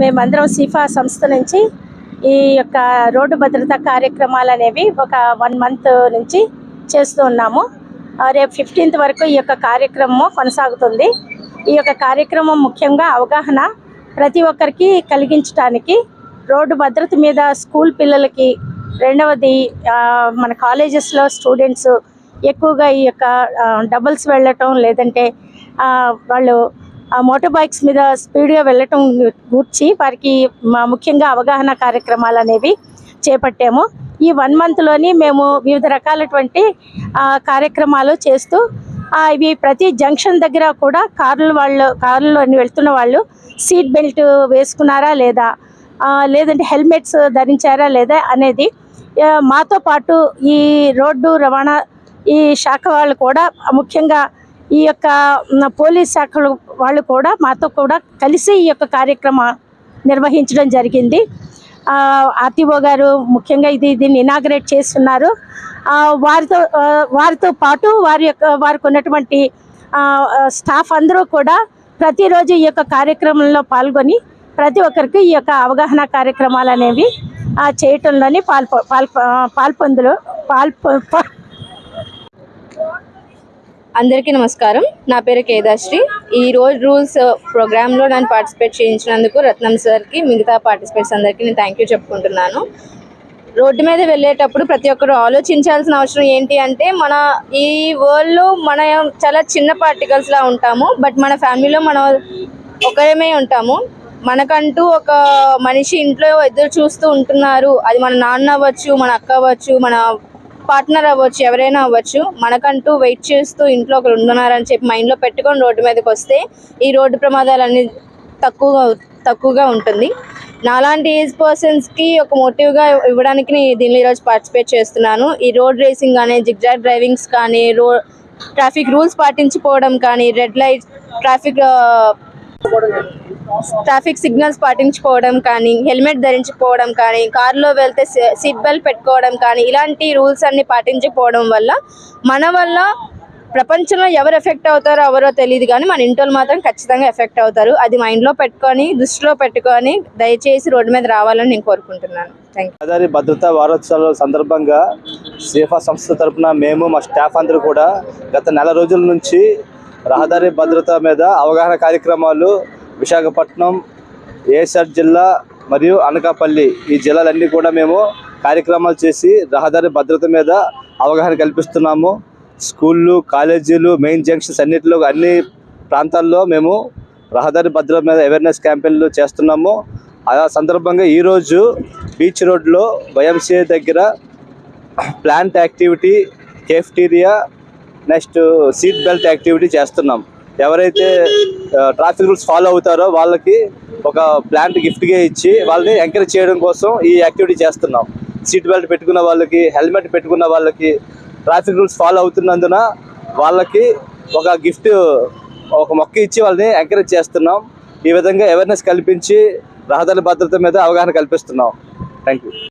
మేమందరం సిఫా సంస్థ నుంచి ఈ యొక్క రోడ్డు భద్రతా కార్యక్రమాలు అనేవి ఒక వన్ మంత్ నుంచి చేస్తూ ఉన్నాము. రేపు ఫిఫ్టీన్త్ వరకు ఈ యొక్క కార్యక్రమం కొనసాగుతుంది. ఈ యొక్క కార్యక్రమం ముఖ్యంగా అవగాహన ప్రతి ఒక్కరికి కలిగించడానికి రోడ్డు భద్రత మీద స్కూల్ పిల్లలకి రెండవది మన కాలేజెస్లో స్టూడెంట్స్ ఎక్కువగా ఈ యొక్క డబుల్స్ వెళ్ళటం లేదంటే వాళ్ళు ఆ, మోటార్ బైక్స్ మీద స్పీడ్గా వెళ్ళటం గూర్చి వారికి మా ముఖ్యంగా అవగాహన కార్యక్రమాలు అనేవి చేపట్టాము. ఈ వన్ మంత్లోని మేము వివిధ రకాలటువంటి కార్యక్రమాలు చేస్తూ ఇవి ప్రతి జంక్షన్ దగ్గర కూడా కార్లు వాళ్ళు కార్లోని వెళ్తున్న వాళ్ళు సీట్ బెల్ట్ వేసుకున్నారా లేదా లేదంటే హెల్మెట్స్ ధరించారా లేదా అనేది మాతో పాటు ఈ రోడ్డు రవాణా ఈ శాఖ వాళ్ళు కూడా ముఖ్యంగా ఈ యొక్క పోలీస్ శాఖలు వాళ్ళు కూడా మాతో కూడా కలిసి ఈ యొక్క కార్యక్రమం నిర్వహించడం జరిగింది. ఆర్టీఓ గారు ముఖ్యంగా ఇది దీన్ని ఇనాగ్రేట్ చేస్తున్నారు. వారితో వారితో పాటు వారి యొక్క వారికి ఉన్నటువంటి స్టాఫ్ అందరూ కూడా ప్రతిరోజు ఈ యొక్క కార్యక్రమంలో పాల్గొని ప్రతి ఒక్కరికి ఈ యొక్క అవగాహన కార్యక్రమాలు అనేవి చేయటంలోనే చేయటంలోని పాల్పొ పాల్పొందులు పాల్పొ అందరికీ నమస్కారం. నా పేరు కేదాశ్రీ. ఈ రోజు రూల్స్ ప్రోగ్రాంలో నన్ను పార్టిసిపేట్ చేయించినందుకు రత్నం సార్కి మిగతా పార్టిసిపేట్స్ అందరికీ నేను థ్యాంక్ యూ చెప్పుకుంటున్నాను. రోడ్డు మీద వెళ్ళేటప్పుడు ప్రతి ఒక్కరు ఆలోచించాల్సిన అవసరం ఏంటి అంటే మన ఈ వరల్డ్లో మన చాలా చిన్న పార్టికల్స్లా ఉంటాము బట్ మన ఫ్యామిలీలో మనం ఒకరేమే ఉంటాము. మనకంటూ ఒక మనిషి ఇంట్లో ఎదురు చూస్తూ ఉంటున్నారు. అది మన నాన్న అవ్వచ్చు మన అక్క అవ్వచ్చు మన పార్ట్నర్ అవ్వచ్చు ఎవరైనా అవ్వచ్చు మనకంటూ వెయిట్ చేస్తూ ఇంట్లో ఒకరు ఉంటున్నారని చెప్పి మైండ్లో పెట్టుకొని రోడ్డు మీదకి వస్తే ఈ రోడ్డు ప్రమాదాలన్నీ తక్కువగా తక్కువగా ఉంటుంది. నాలాంటి ఏజ్ పర్సన్స్కి ఒక మోటివ్గా ఇవ్వడానికి నేను దీనిలో ఈరోజు పార్టిసిపేట్ చేస్తున్నాను. ఈ రోడ్ రేసింగ్ కానీ జిగ్జాగ్ డ్రైవింగ్స్ కానీ రో ట్రాఫిక్ రూల్స్ పాటించుకోవడం కానీ red light traffic traffic signals పాటించుకోవడం కానీ హెల్మెట్ ధరించుకోవడం కానీ కారులో వెళ్తే సీట్ బెల్ట్ పెట్టుకోవడం కానీ ఇలాంటి రూల్స్ అన్ని పాటించకపోవడం వల్ల మన వల్ల ప్రపంచంలో ఎవరు ఎఫెక్ట్ అవుతారో ఎవరో తెలియదు కానీ మన ఇంట్లో మాత్రం ఖచ్చితంగా ఎఫెక్ట్ అవుతారు. అది మైండ్లో పెట్టుకొని దృష్టిలో పెట్టుకొని దయచేసి రోడ్డు మీద రావాలని నేను కోరుకుంటున్నాను. థ్యాంక్ యూ భద్రతా వారోత్సవాల సందర్భంగా సేఫా సంస్థ తరఫున మేము మా స్టాఫ్ అందరూ కూడా గత నెల రోజుల నుంచి రహదారి భద్రత మీద అవగాహన కార్యక్రమాలు విశాఖపట్నం ఏసర్ జిల్లా మరియు అనకాపల్లి ఈ జిల్లాలన్నీ కూడా మేము కార్యక్రమాలు చేసి రహదారి భద్రత మీద అవగాహన కల్పిస్తున్నాము. స్కూళ్ళు కాలేజీలు మెయిన్ జంక్షన్స్ అన్నిటిలో అన్ని ప్రాంతాల్లో మేము రహదారి భద్రత మీద అవేర్నెస్ క్యాంపెయిన్లు చేస్తున్నాము. ఆ సందర్భంగా ఈరోజు బీచ్ రోడ్లో వైఎంసీఏ దగ్గర plant activity cafeteria next seat belt activity చేస్తున్నాం. ఎవరైతే ట్రాఫిక్ రూల్స్ ఫాలో అవుతారో వాళ్ళకి ఒక ప్లాంట్ గిఫ్ట్గా ఇచ్చి వాళ్ళని ఎంకరేజ్ చేయడం కోసం ఈ యాక్టివిటీ చేస్తున్నాం. సీట్ బెల్ట్ పెట్టుకున్న వాళ్ళకి హెల్మెట్ పెట్టుకున్న వాళ్ళకి ట్రాఫిక్ రూల్స్ ఫాలో అవుతున్నందున వాళ్ళకి ఒక గిఫ్ట్ ఒక మొక్క ఇచ్చి వాళ్ళని ఎంకరేజ్ చేస్తున్నాం. ఈ విధంగా అవేర్నెస్ కల్పించి రహదారి భద్రత మీద అవగాహన కల్పిస్తున్నాం. Thank you